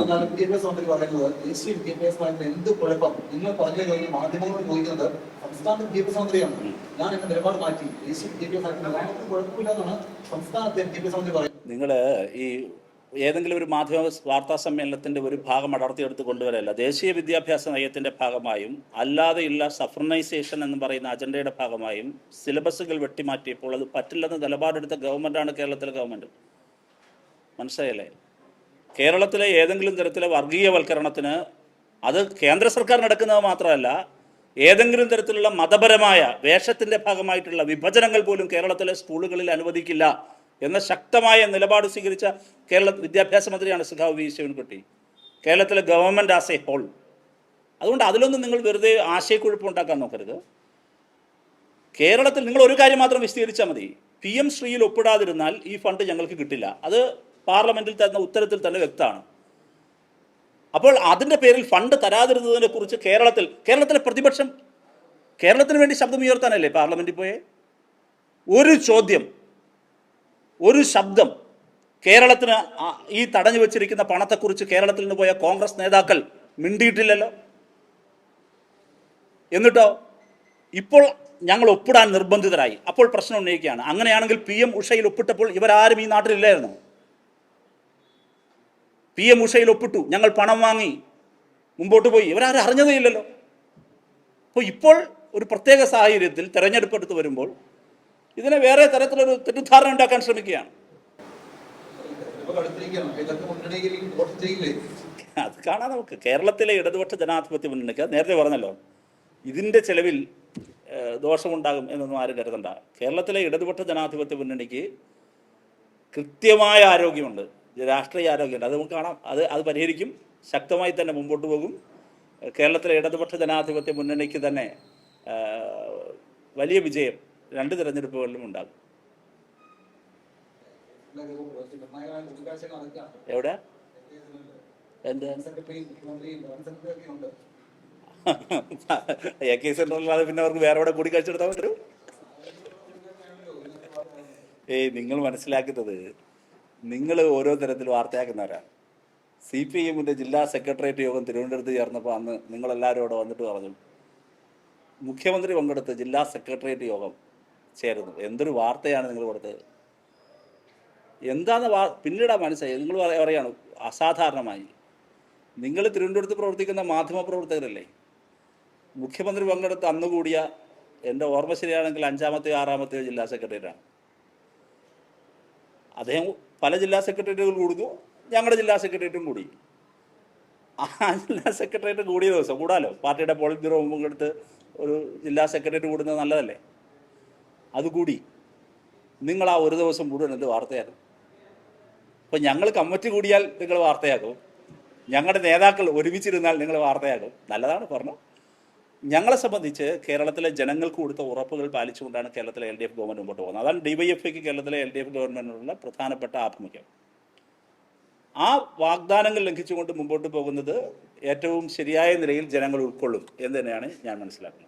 എന്താണ് വിദ്യാഭ്യാസ മന്ത്രി പറയുന്നത്. ദേശീയ വിദ്യാഭ്യാസമായിട്ട് എന്ത് കുഴപ്പം? നിങ്ങൾ പറഞ്ഞു കഴിഞ്ഞാൽ മാധ്യമങ്ങൾ ചോദിക്കുന്നത് സംസ്ഥാന വിദ്യാഭ്യാസ മന്ത്രിയാണ്. ഞാൻ എന്റെ നിലപാട് മാറ്റി. ദേശീയ വിദ്യാഭ്യാസമായിട്ട് കുഴപ്പമില്ലെന്നാണ് സംസ്ഥാനത്തെ വിദ്യാഭ്യാസ മന്ത്രി പറയുന്നത്. നിങ്ങൾ ഈ ഏതെങ്കിലും ഒരു മാധ്യമ വാർത്താ സമ്മേളനത്തിന്റെ ഒരു ഭാഗം അടർത്തിയെടുത്ത് കൊണ്ടുവരല്ല. ദേശീയ വിദ്യാഭ്യാസ നയത്തിന്റെ ഭാഗമായും അല്ലാതെയുള്ള സഫർണൈസേഷൻ എന്ന് പറയുന്ന അജണ്ടയുടെ ഭാഗമായും സിലബസുകൾ വെട്ടിമാറ്റിയപ്പോൾ അത് പറ്റില്ലെന്ന് നിലപാടെടുത്ത ഗവൺമെന്റാണ് കേരളത്തിലെ ഗവൺമെന്റ്. മനസ്സിലായല്ലേ? കേരളത്തിലെ ഏതെങ്കിലും തരത്തിലെ വർഗീയവൽക്കരണത്തിന് അത് കേന്ദ്ര സർക്കാർ നടക്കുന്നത് മാത്രമല്ല ഏതെങ്കിലും തരത്തിലുള്ള മതപരമായ വേഷത്തിന്റെ ഭാഗമായിട്ടുള്ള വിഭജനങ്ങൾ പോലും കേരളത്തിലെ സ്കൂളുകളിൽ അനുവദിക്കില്ല എന്ന ശക്തമായ നിലപാട് സ്വീകരിച്ച കേരള വിദ്യാഭ്യാസ മന്ത്രിയാണ് സുഖാവ് വി ശിവൻകുട്ടി. കേരളത്തിലെ ഗവൺമെന്റ് ആസ് എ ഹോൾ. അതുകൊണ്ട് അതിലൊന്നും നിങ്ങൾ വെറുതെ ആശയക്കുഴപ്പം ഉണ്ടാക്കാൻ നോക്കരുത്. കേരളത്തിൽ നിങ്ങൾ ഒരു കാര്യം മാത്രം വിശദീകരിച്ചാൽ മതി. പി എം ശ്രീയിൽ ഒപ്പിടാതിരുന്നാൽ ഈ ഫണ്ട് ഞങ്ങൾക്ക് കിട്ടില്ല. അത് പാർലമെന്റിൽ തരുന്ന ഉത്തരത്തിൽ തന്നെ വ്യക്തമാണ്. അപ്പോൾ അതിന്റെ പേരിൽ ഫണ്ട് തരാതിരുന്നതിനെ കുറിച്ച് കേരളത്തിൽ കേരളത്തിലെ പ്രതിപക്ഷം കേരളത്തിന് വേണ്ടി ശബ്ദം ഉയർത്താനല്ലേ പാർലമെന്റിൽ പോയേ? ഒരു ചോദ്യം ഒരു ശബ്ദം കേരളത്തിന് ഈ തടഞ്ഞു വെച്ചിരിക്കുന്ന പണത്തെക്കുറിച്ച് കേരളത്തിൽ നിന്ന് പോയ കോൺഗ്രസ് നേതാക്കൾ മിണ്ടിയിട്ടില്ലല്ലോ? എന്നിട്ടോ? ഇപ്പോൾ ഞങ്ങൾ ഒപ്പിടാൻ നിർബന്ധിതരായി. അപ്പോൾ പ്രശ്നം ഉന്നയിക്കുകയാണ്. അങ്ങനെയാണെങ്കിൽ പി എം ഉഷയിൽ ഒപ്പിട്ടപ്പോൾ ഇവരാരും ഈ നാട്ടിലില്ലായിരുന്നു? പി എം ഉഷയിൽ ഒപ്പിട്ടു. ഞങ്ങൾ പണം വാങ്ങി. മുമ്പോട്ട് പോയി. ഇവരാരും അറിഞ്ഞതേ ഇല്ലല്ലോ അപ്പോൾ ഇപ്പോൾ ഒരു പ്രത്യേക സാഹചര്യത്തിൽ തെരഞ്ഞെടുപ്പ് എടുത്ത് വരുമ്പോൾ ഇതിനെ വേറെ തരത്തിലൊരു തെറ്റിദ്ധാരണ ഉണ്ടാക്കാൻ ശ്രമിക്കുകയാണ്. അത് കാണാം നമുക്ക്. കേരളത്തിലെ ഇടതുപക്ഷ ജനാധിപത്യ മുന്നണിക്ക് നേരത്തെ പറഞ്ഞല്ലോ. ഇതിന്റെ ചെലവിൽ ദോഷമുണ്ടാകും എന്നൊന്നും ആരും കരുതണ്ട. കേരളത്തിലെ ഇടതുപക്ഷ ജനാധിപത്യ മുന്നണിക്ക് കൃത്യമായ ആരോഗ്യമുണ്ട്. രാഷ്ട്രീയ ആരോഗ്യമുണ്ട്. അത് നമുക്ക് കാണാം. അത് അത് പരിഹരിക്കും. ശക്തമായി തന്നെ മുമ്പോട്ട് പോകും. കേരളത്തിലെ ഇടതുപക്ഷ ജനാധിപത്യ മുന്നണിക്ക് തന്നെ വലിയ വിജയം രണ്ട് തിരഞ്ഞെടുപ്പുകളിലും ഉണ്ടാകും. എവിടെ? എന്ത്? എ കെ സെൻട്രലല്ലാതെ പിന്നെ അവർക്ക് വേറെ എവിടെ കൂടിക്കാഴ്ച നടത്താൻ പറ്റും? ഏയ് നിങ്ങൾ മനസ്സിലാക്കുന്നത് നിങ്ങൾ ഓരോ തരത്തിൽ വാർത്തയാക്കുന്നവരാണ് സി പി എമ്മിന്റെ ജില്ലാ സെക്രട്ടേറിയറ്റ് യോഗം തിരുവനന്തപുരത്ത് ചേർന്നപ്പോൾ അന്ന് നിങ്ങളെല്ലാവരും അവിടെ വന്നിട്ട് പറഞ്ഞു. മുഖ്യമന്ത്രി പങ്കെടുത്ത് ജില്ലാ സെക്രട്ടേറിയറ്റ് യോഗം ചേരുന്നു. എന്തൊരു വാർത്തയാണ് നിങ്ങൾ കൊടുത്തത്? എന്താന്ന് വാ പിന്നീടാ മനസ്സായി നിങ്ങൾ പറയുകയാണ് അസാധാരണമായി. നിങ്ങൾ തിരുവനന്തപുരത്ത് പ്രവർത്തിക്കുന്ന മാധ്യമ പ്രവർത്തകരല്ലേ? മുഖ്യമന്ത്രി പങ്കെടുത്ത് അന്ന് കൂടിയ എന്റെ ഓർമ്മ ശരിയാണെങ്കിൽ അഞ്ചാമത്തെയോ ആറാമത്തെയോ ജില്ലാ സെക്രട്ടറിയാണ് അദ്ദേഹം പല ജില്ലാ സെക്രട്ടേറിയറ്റുകൾ കൂടുന്നു ഞങ്ങളുടെ ജില്ലാ സെക്രട്ടേറിയറ്റും കൂടി. ആ ജില്ലാ സെക്രട്ടേറിയറ്റ് കൂടിയ ദിവസം കൂടാലോ? പാർട്ടിയുടെ പോളിറ്റ് ബ്യൂറോ പങ്കെടുത്ത് ഒരു ജില്ലാ സെക്രട്ടേറിയറ്റ് കൂടുന്നത് നല്ലതല്ലേ? അതുകൂടി നിങ്ങൾ ആ ഒരു ദിവസം മുഴുവൻ എന്ത് വാർത്തയായിരുന്നു അപ്പോൾ ഞങ്ങൾ കമ്മിറ്റി കൂടിയാൽ നിങ്ങൾ വാർത്തയാക്കും. ഞങ്ങളുടെ നേതാക്കൾ ഒരുമിച്ചിരുന്നാൽ നിങ്ങൾ വാർത്തയാക്കും. നല്ലതാണ് പറഞ്ഞു. ഞങ്ങളെ സംബന്ധിച്ച് കേരളത്തിലെ ജനങ്ങൾക്ക് കൊടുത്ത ഉറപ്പുകൾ പാലിച്ചുകൊണ്ടാണ് കേരളത്തിലെ എൽ ഡി എഫ് ഗവൺമെന്റ് മുമ്പോട്ട് പോകുന്നത്. അതാണ് ഡി വൈ ഡിവൈഎഫ്ഐക്ക് കേരളത്തിലെ എൽ ഡി എഫ് ഗവൺമെന്റിനുള്ള പ്രധാനപ്പെട്ട ആഭിമുഖ്യം. ആ വാഗ്ദാനങ്ങൾ ലംഘിച്ചുകൊണ്ട് മുമ്പോട്ട് പോകുന്നത് ഏറ്റവും ശരിയായ നിലയിൽ ജനങ്ങൾ ഉൾക്കൊള്ളും എന്ന് തന്നെയാണ് ഞാൻ മനസ്സിലാക്കുന്നത്.